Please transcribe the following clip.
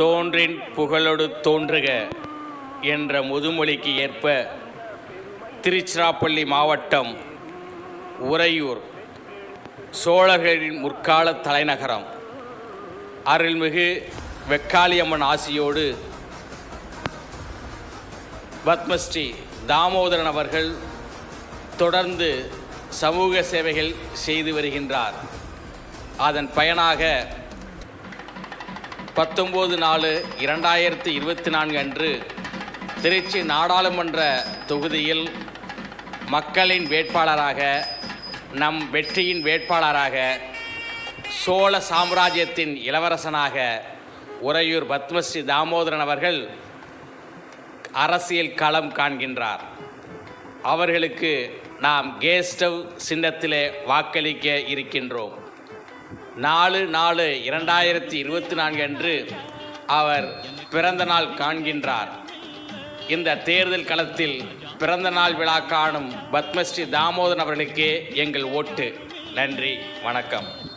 தோன்றின் புகழொடு தோன்றுக என்ற முதுமொழிக்கு ஏற்ப திருச்சிராப்பள்ளி மாவட்டம் உறையூர் சோழர்களின் முற்கால தலைநகரம். அருள்மிகு வெக்காளியம்மன் ஆசியோடு பத்மஸ்ரீ தாமோதரன் அவர்கள் தொடர்ந்து சமூக சேவைகள் செய்து வருகின்றார். அதன் பயனாக பத்தொம்போது நாலு இரண்டாயிரத்தி இருபத்தி நான்கு அன்று திருச்சி நாடாளுமன்ற தொகுதியில் மக்களின் வேட்பாளராக நம் வெற்றியின் வேட்பாளராக சோழ சாம்ராஜ்யத்தின் இளவரசனாக உறையூர் பத்மஸ்ரீ தாமோதரன் அவர்கள் அரசியல் களம் காண்கின்றார். அவர்களுக்கு நாம் கேஸ்டவ் சின்னத்திலே வாக்களிக்க இருக்கின்றோம். நாலு நாலு இரண்டாயிரத்தி இருபத்தி நான்கு அன்று அவர் பிறந்த நாள் காண்கின்றார். இந்த தேர்தல் களத்தில் பிறந்த நாள் விழா காணும் பத்மஸ்ரீ தாமோதரன் அவர்களுக்கே எங்கள் ஓட்டு. நன்றி வணக்கம்.